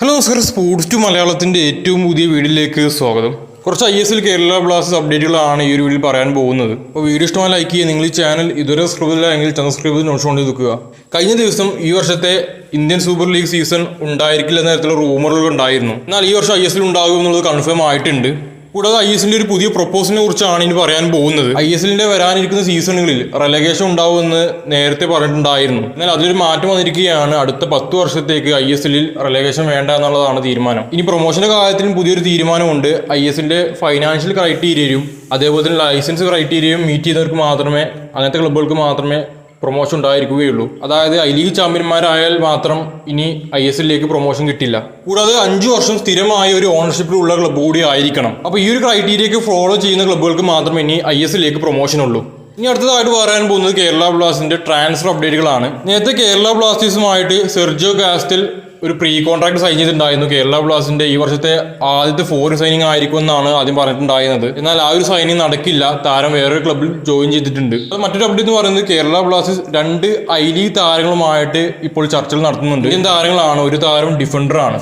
Hello നമസ്കാരം. Sports to മലയാളത്തിന്റെ ഏറ്റവും പുതിയ വീഡിയോയിലേക്ക് സ്വാഗതം. കുറച്ച് I S L Kerala Blasters അപ്ഡേറ്റുകളാണ് ഈ ഒരു വീഡിയോയിൽ പറയാൻ പോകുന്നത്. അപ്പോൾ വീഡിയോ ഇഷ്ടമായി ലൈക്ക് ചെയ്യുക നിങ്ങൾ ഈ ചാനൽ ഇതുവരെ സബ്സ്ക്രൈബ് ചെയ്തില്ല എങ്കിൽ സബ്സ്ക്രൈബ് ചെയ്ത് നോട്ട് കൊണ്ട് വെക്കുക. കഴിഞ്ഞ ദിവസം ഈ വർഷത്തെ ഇന്ത്യൻ സൂപ്പർ ലീഗ് സീസൺ ഉണ്ടായിരിക്കില്ല എന്ന തരത്തിലുള്ള റൂമറുകൾ ഉണ്ടായിരുന്നു. എന്നാൽ ഈ വർഷം ഐ എസ് എൽ ഉണ്ടാകും എന്നുള്ളത് കൺഫേം ആയിട്ടുണ്ട്. കൂടാതെ ഐ എസിന്റെ ഒരു പുതിയ പ്രൊപ്പോസലിനെ കുറിച്ചാണ് ഇനി പറയാൻ പോകുന്നത്. ഐ എസ് എല്ലിന്റെ വരാനിരിക്കുന്ന സീസണുകളിൽ റെലഗേഷൻ ഉണ്ടാവുമെന്ന് നേരത്തെ പറഞ്ഞിട്ടുണ്ടായിരുന്നു. എന്നാൽ അതിലൊരു മാറ്റം വന്നിരിക്കുകയാണ്. അടുത്ത പത്ത് വർഷത്തേക്ക് ഐ എസ് എല്ലിൽ റെലഗേഷൻ വേണ്ട എന്നുള്ളതാണ് തീരുമാനം. ഇനി പ്രൊമോഷന്റെ കാര്യത്തിലും പുതിയൊരു തീരുമാനമുണ്ട്. ഐ എസിന്റെ ഫൈനാൻഷ്യൽ ക്രൈറ്റീരിയയും അതേപോലെ തന്നെ ലൈസൻസ് ക്രൈറ്റീരിയയും മീറ്റ് ചെയ്തവർക്ക് മാത്രമേ അങ്ങനത്തെ ക്ലബ്ബുകൾക്ക് മാത്രമേ പ്രൊമോഷൻ ഉണ്ടായിരിക്കുകയുള്ളൂ. അതായത് ഐ ലീഗ് ചാമ്പ്യന്മാരായാൽ മാത്രം ഇനി ഐ എസ് എല്ലിലേക്ക് പ്രൊമോഷൻ കിട്ടില്ല. കൂടാതെ അഞ്ചു വർഷം സ്ഥിരമായ ഒരു ഓണർഷിപ്പിലുള്ള ക്ലബ്ബ് കൂടി ആയിരിക്കണം. അപ്പോൾ ഈ ഒരു ക്രൈറ്റീരിയക്ക് ഫോളോ ചെയ്യുന്ന ക്ലബ്ബുകൾക്ക് മാത്രമേ ഇനി ഐ എസ് എല്ലിലേക്ക് പ്രൊമോഷൻ ഉള്ളൂ. ഇനി അടുത്തതായിട്ട് പറയാൻ പോകുന്നത് കേരള ബ്ലാസ്റ്റിന്റെ ട്രാൻസ്ഫർ അപ്ഡേറ്റുകളാണ് നേരത്തെ കേരള ബ്ലാസ്റ്റേഴ്സുമായിട്ട് സെർജിയോ കാസ്റ്റൽ ഒരു പ്രീ കോൺട്രാക്ട് സൈൻ ചെയ്തിട്ടുണ്ടായിരുന്നു കേരള ബ്ലാസ്റ്റിന്റെ ഈ വർഷത്തെ ആദ്യത്തെ ഫോറിൻ സൈനിങ് ആയിരിക്കും എന്നാണ് ആദ്യം പറഞ്ഞിട്ടുണ്ടായിരുന്നത്. എന്നാൽ ആ ഒരു സൈനിങ് നടക്കില്ല. താരം വേറൊരു ക്ലബിൽ ജോയിൻ ചെയ്തിട്ടുണ്ട്. അത് മറ്റൊരു അപ്ഡേറ്റ് എന്ന് പറയുന്നത് കേരള ബ്ലാസ്റ്റേഴ്സ് രണ്ട് ഐ ലീഗ് താരങ്ങളുമായിട്ട് ഇപ്പോൾ ചർച്ചകൾ നടത്തുന്നുണ്ട്. ഇന്ത്യൻ താരങ്ങളാണ്. ഒരു താരം ഡിഫൻഡർ ആണ്.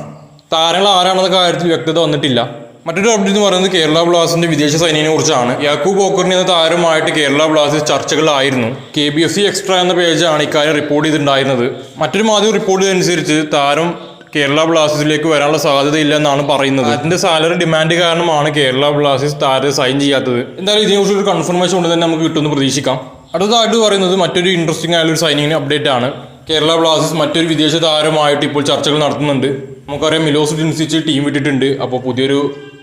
താരങ്ങൾ ആരാണെന്ന കാര്യത്തിൽ വ്യക്തത വന്നിട്ടില്ല. മറ്റൊരു അപ്ഡേറ്റ് എന്ന് പറയുന്നത് കേരള ബ്ലാസ്റ്റേഴ്സിന്റെ വിദേശ സൈനികനെ കുറിച്ചാണ്. യാക്കൂബ് ഓക്കറിന് എന്ന താരമായിട്ട് Kerala Blasters ചർച്ചകളായിരുന്നു K B F C extra എന്ന പേജാണ് ഇക്കാര്യം റിപ്പോർട്ട് ചെയ്തിട്ടുണ്ടായിരുന്നത്. മറ്റൊരു മാധ്യമം റിപ്പോർട്ട് ചെയ്തനുസരിച്ച് താരം കേരള ബ്ലാസ്റ്റേഴ്സിലേക്ക് വരാനുള്ള സാധ്യതയില്ല എന്നാണ് പറയുന്നത്. അതിന്റെ സാലറി ഡിമാൻഡ് കാരണമാണ് കേരള ബ്ലാസ്റ്റേഴ്സ് താരത്തെ സൈൻ ചെയ്യാത്തത്. എന്തായാലും ഇതിനെക്കുറിച്ച് ഒരു കൺഫർമേഷൻ കൊണ്ട് തന്നെ നമുക്ക് കിട്ടുമെന്ന് പ്രതീക്ഷിക്കാം. അടുത്തതായിട്ട് പറയുന്നത് മറ്റൊരു ഇൻട്രസ്റ്റിംഗ് ആയുള്ള ഒരു സൈനിങ്ങിന് അപ്ഡേറ്റ് ആണ്. കേരള ബ്ലാസ്റ്റേഴ്സ് മറ്റൊരു വിദേശ താരമായിട്ട് ഇപ്പോൾ ചർച്ചകൾ നടത്തുന്നുണ്ട്. നമുക്കറിയാം മിലോസ് ഡിൻസിച്ച് ടീം വിട്ടിട്ടുണ്ട്. അപ്പോൾ പുതിയൊരു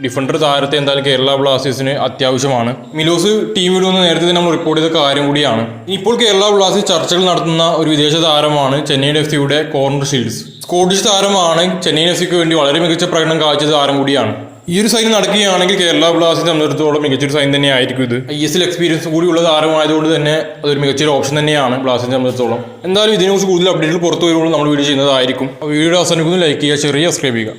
ഡിഫൻഡർ താരത്തെ എന്തായാലും കേരള ബ്ലാസ്റ്റേഴ്സിന് അത്യാവശ്യമാണ്. മിലോസ് ടീം വിടുമെന്ന് നേരത്തെ തന്നെ നമ്മൾ റിപ്പോർട്ട് ചെയ്ത കാര്യം കൂടിയാണ്. ഇപ്പോൾ കേരള ബ്ലാസ്റ്റേഴ്സ് ചർച്ചകൾ നടത്തുന്ന ഒരു വിദേശ താരമാണ് ചെന്നൈയിൻ എഫ് സിയുടെ കോർണർ ഷീൽഡ്സ് സ്കോട്ടിഷ് താരമാണ് ചെന്നൈയിൻ എഫ് സിക്ക് വേണ്ടി വളരെ മികച്ച പ്രകടനം കാഴ്ച താരം കൂടിയാണ്. ഈ ഒരു സൈൻ നടക്കുകയാണെങ്കിൽ കേരള ബ്ലാസ്റ്റേഴ്സ് സംബന്ധിച്ചിടത്തോളം മികച്ചൊരു സൈൻ തന്നെയായിരിക്കും ഇത്. ഐ എസ് എൽ എക്സ്പീരിയൻസ് കൂടിയുള്ള താരമായതുകൊണ്ട് തന്നെ അതൊരു മികച്ചൊരു ഓപ്ഷൻ തന്നെയാണ് ബ്ലാസ്റ്റേഴ്സിനെ സംബന്ധിച്ചിടത്തോളം. എന്തായാലും ഇതിനെക്കുറിച്ച് കൂടുതൽ അപ്ഡേറ്റുകൾ പുറത്തു വരുമ്പോൾ നമ്മൾ വീഡിയോ ചെയ്യുന്നതായിരിക്കും. വീഡിയോ അവസാനിക്കുന്നു ലൈക്ക് ചെയ്യുക ചെറിയ സബ്സ്ക്രൈബ് ചെയ്യുക.